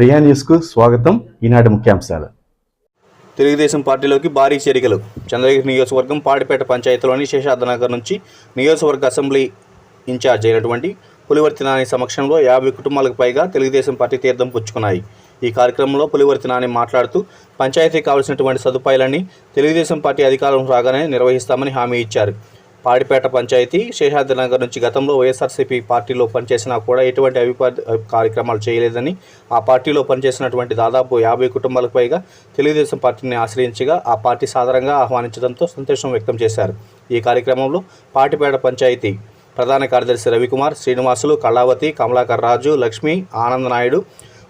ప్రియా న్యూస్కు స్వాగతం. ఈనాటి ముఖ్యాంశాలు. తెలుగుదేశం పార్టీలోకి భారీ చేరికలు. చంద్రగిరి నియోజకవర్గం పాడిపేట పంచాయతీలోని శేషాద్రనగర్ నుంచి నియోజకవర్గ అసెంబ్లీ ఇన్ఛార్జ్ అయినటువంటి పులివర్తి నాని సమక్షంలో యాభై కుటుంబాలకు పైగా తెలుగుదేశం పార్టీ తీర్థం పుచ్చుకున్నాయి. ఈ కార్యక్రమంలో పులివర్తి నాని మాట్లాడుతూ పంచాయతీకి కావాల్సినటువంటి సదుపాయాలన్నీ తెలుగుదేశం పార్టీ అధికారం రాగానే నిర్వహిస్తామని హామీ ఇచ్చారు. పాడిపేట పంచాయతీ శేషాద్రినగర్ నుంచి గతంలో వైఎస్ఆర్సీపీ పార్టీలో పనిచేసినా కూడా ఎటువంటి అభిప్రాయ కార్యక్రమాలు చేయలేదని ఆ పార్టీలో పనిచేసినటువంటి దాదాపు యాభై కుటుంబాలకు పైగా తెలుగుదేశం పార్టీని ఆశ్రయించగా ఆ పార్టీ సాధారణంగా ఆహ్వానించడంతో సంతోషం వ్యక్తం చేశారు. ఈ కార్యక్రమంలో పాటిపేట పంచాయతీ ప్రధాన కార్యదర్శి రవికుమార్ శ్రీనివాసులు కళావతి కమలాకర్ రాజు లక్ష్మి ఆనంద్ నాయుడు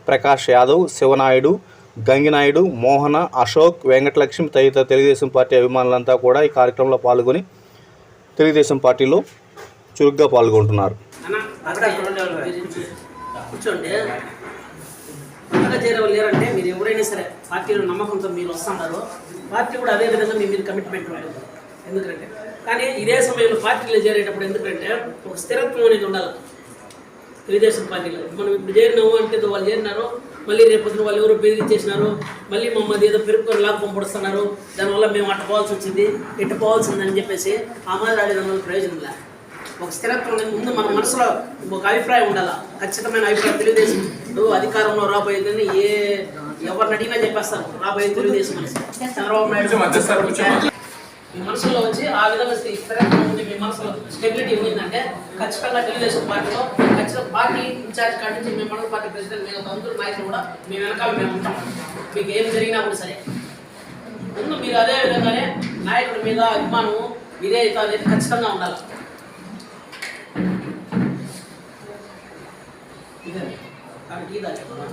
ప్రకాష్ యాదవ్ శివనాయుడు గంగినాయుడు మోహన అశోక్ వెంకటలక్ష్మి తదితర తెలుగుదేశం పార్టీ అభిమానులంతా కూడా ఈ కార్యక్రమంలో పాల్గొని తెలుగుదేశం పార్టీలో చురుగ్గా పాల్గొంటున్నారు. అక్కడ కూర్చోండి కూర్చోండి. చేరే వాళ్ళు లేరంటే మీరు ఎవరైనా సరే పార్టీలో నమ్మకంతో మీరు వస్తున్నారు పార్టీ కూడా అదే విధంగా మీ మీద కమిట్మెంట్ ఉంటుంది. ఎందుకంటే కానీ ఇదే సమయంలో పార్టీలో చేరేటప్పుడు ఎందుకంటే ఒక స్థిరత్వం అనేది ఉండాలి. తెలుగుదేశం పార్టీలో. మనం ఇప్పుడు చేరినాము అంటే వాళ్ళు చేరినారు. మళ్ళీ రేపొద్దున వాళ్ళు ఎవరో బెదిరించేసినారు మళ్ళీ మమ్మల్ని ఏదో పెరుక్కొని లాగా పంపడుస్తున్నారు దానివల్ల మేము అట్ట పోవాల్సి వచ్చింది ఉందని చెప్పేసి ఆ మాదిరి ఆడే దానివల్ల ప్రయోజనం లేదు ఒక స్థిరత్వం అనేది ముందు మన మనసులో ఒక అభిప్రాయం ఉండాలి? ఖచ్చితమైన అభిప్రాయం తెలుగుదేశం. అధికారంలో రాబోయేదని ఏ ఎవరిని అడిగినా చెప్పేస్తారు. రాబోయే తెలుగుదేశం చంద్రబాబు నాయుడు మీ మనసులో వచ్చి ఆ విధంగా స్థి- స్థిరత్వం ఉంది మీ మనసులో స్టెబిలిటీ ఉందంటే ఖచ్చితంగా తెలుగుదేశం పార్టీలో ఖచ్చితంగా పార్టీ ఇన్ఛార్జ్ కాడి నుంచి మేము మండల పార్టీ ప్రెసిడెంట్ మీద అందరూ నాయకులు కూడా మీ వెనకాల మేము ఉంటాం. మీకు ఏం జరిగినా కూడా సరే. ముందు మీరు అదే విధంగానే నాయకుడి మీద అభిమానం విధేయత అనేది ఖచ్చితంగా ఉండాలి. ఇదే. కాబట్టి ఇదా చెప్పండి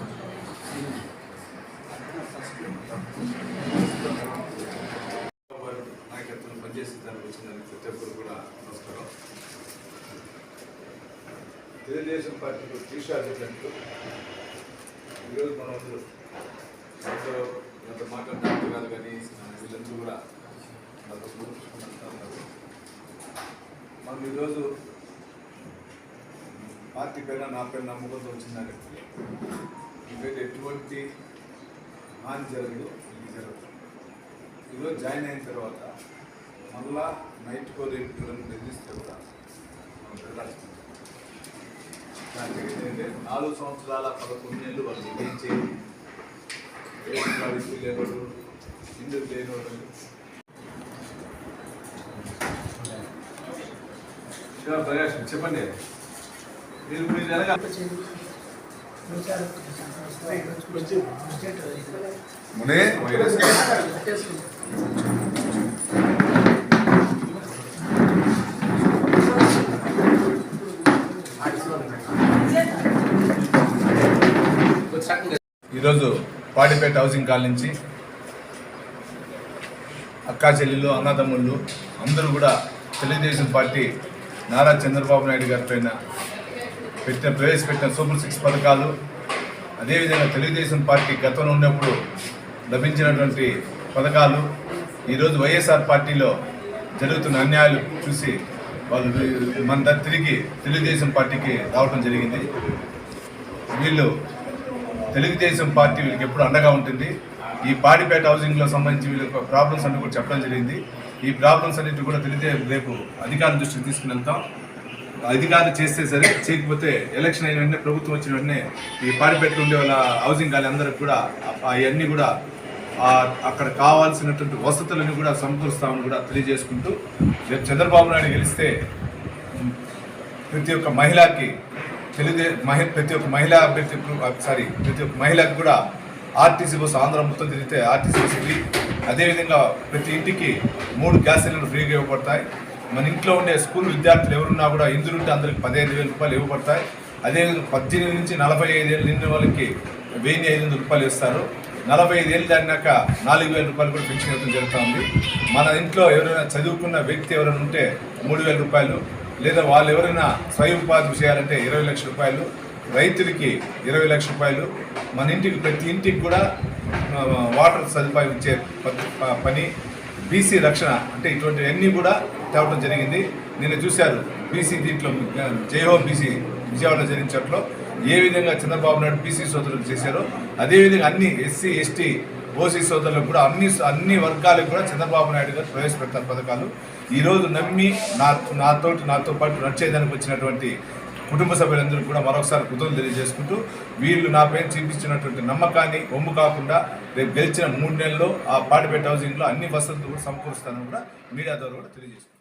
వారి నాయకత్వం పనిచేసి దానికి ప్రతి ఒక్కరు కూడా నమస్కారం. తెలుగుదేశం పార్టీలో తీసాడినట్టు ఈరోజు మనం అందరూ అందరూ ఎంత మాట్లాడినట్టు కాదు కానీ వీళ్ళందరూ కూడా నాతో కూర్చుకుంటున్నారు మనం ఈరోజు పార్టీ పైన నా పైన నమ్మకంతో వచ్చిందని ఇవైతే ఎటువంటి హాని జరగదు ఇది జరగదు. ఈరోజు జాయిన్ అయిన తర్వాత మళ్ళా నైట్ కో రేపు కూడా మనం వెళ్ళాల్సింది నాలుగు సంవత్సరాల పదకొండు నెలలు వాళ్ళు కాలేజీ లేనోడు ఇందుకు ఇంకా ప్రకాష్ చెప్పండి. మీరు మీరు ఎలాగ మునే. వైరస్ ఈరోజు వాడిపేట హౌసింగ్ కాల్ నుంచి అక్కా చెల్లెళ్ళు అన్నదమ్ముళ్ళు అందరూ కూడా తెలుగుదేశం పార్టీ నారా చంద్రబాబు నాయుడు గారి పైన పెట్టిన ప్రవేశపెట్టిన సూపర్ సిక్స్ పథకాలు అదేవిధంగా తెలుగుదేశం పార్టీ గతంలో ఉన్నప్పుడు లభించినటువంటి పథకాలు ఈరోజు వైఎస్ఆర్ పార్టీలో జరుగుతున్న అన్యాయాలు చూసి వాళ్ళు మన తిరిగి తెలుగుదేశం పార్టీకి రావడం జరిగింది. వీళ్ళు తెలుగుదేశం పార్టీ వీళ్ళకి ఎప్పుడు అండగా ఉంటుంది. ఈ పాడిపేట హౌసింగ్లో సంబంధించి వీళ్ళకి ప్రాబ్లమ్స్ అన్ని కూడా చెప్పడం జరిగింది. ఈ ప్రాబ్లమ్స్ అన్నిటి కూడా తెలితే రేపు అధికారం దృష్టికి తీసుకుని వెళ్తాం అధికారులు చేస్తే సరే చేయకపోతే ఎలక్షన్ అయిన వెంటనే ప్రభుత్వం వచ్చిన వెంటనే ఈ పాడిపేటలో ఉండే వాళ్ళ హౌసింగ్ కాలనీ అందరికి కూడా అవన్నీ కూడా అక్కడ కావాల్సినటువంటి వసతులను కూడా సమకూరుస్తామని కూడా తెలియజేసుకుంటూ రేపు చంద్రబాబు నాయుడు గెలిస్తే ప్రతి ఒక్క మహిళకి తెలుగుదే మహి ప్రతి ఒక్క మహిళా అభ్యర్థి సారీ ప్రతి ఒక్క మహిళకి కూడా ఆర్టీసీ బస్సు ఆంధ్ర మొత్తం తిరిగితే ఆర్టీసీ బస్సు ఫ్రీ అదేవిధంగా ప్రతి ఇంటికి మూడు గ్యాస్ సిలిండర్ ఫ్రీగా ఇవ్వబడతాయి. మన ఇంట్లో ఉండే స్కూల్ విద్యార్థులు ఎవరున్నా కూడా ఇందులుంటే అందరికి పదిహేను వేల రూపాయలు ఇవ్వబడతాయి. అదేవిధంగా పద్దెనిమిది నుంచి నలభై ఐదు ఏళ్ళు నిండిన వాళ్ళకి వెయ్యి ఐదు వందల రూపాయలు ఇస్తారు. నలభై ఐదు ఏళ్ళు దాటినాక నాలుగు వేల రూపాయలు కూడా పెన్షన్ ఇవ్వడం జరుగుతుంది మన ఇంట్లో ఎవరైనా చదువుకున్న వ్యక్తి ఎవరైనా ఉంటే మూడు వేల రూపాయలు లేదా వాళ్ళు ఎవరైనా స్వయం ఉపాధి చేయాలంటే ఇరవై లక్షల రూపాయలు రైతులకి ఇరవై లక్షల రూపాయలు మన ఇంటికి ప్రతి ఇంటికి కూడా వాటర్ సదుపాయం ఇచ్చే ప- పని బీసీ రక్షణ అంటే ఇటువంటివన్నీ కూడా తేవడం జరిగింది. నిన్న చూశారు బీసీ దీంట్లో జయహో బీసీ విజయవాడలో జరిగినట్లో ఏ విధంగా చంద్రబాబు నాయుడు బీసీ సోదరులు చేశారో అదేవిధంగా అన్ని ఎస్సీ ఎస్టీ ఓసీ సోదరులకు కూడా అన్ని అన్ని వర్గాలకు కూడా చంద్రబాబు నాయుడు గారు ప్రవేశపెడతారు పథకాలు. ఈరోజు నమ్మి నా నాతోటి నాతో పాటు నడిచేదానికి వచ్చినటువంటి కుటుంబ సభ్యులందరూ కూడా మరొకసారి కృతజ్ఞతలు తెలియజేసుకుంటూ వీళ్ళు నా పైన చూపించినటువంటి నమ్మకాన్ని ఒమ్ము కాకుండా రేపు గెలిచిన మూడు నెలల్లో ఆ పాటిపేట హౌసింగ్లో అన్ని వసతులు కూడా సమకూరుస్తానని కూడా మీడియా ద్వారా కూడా తెలియజేసుకుంటాను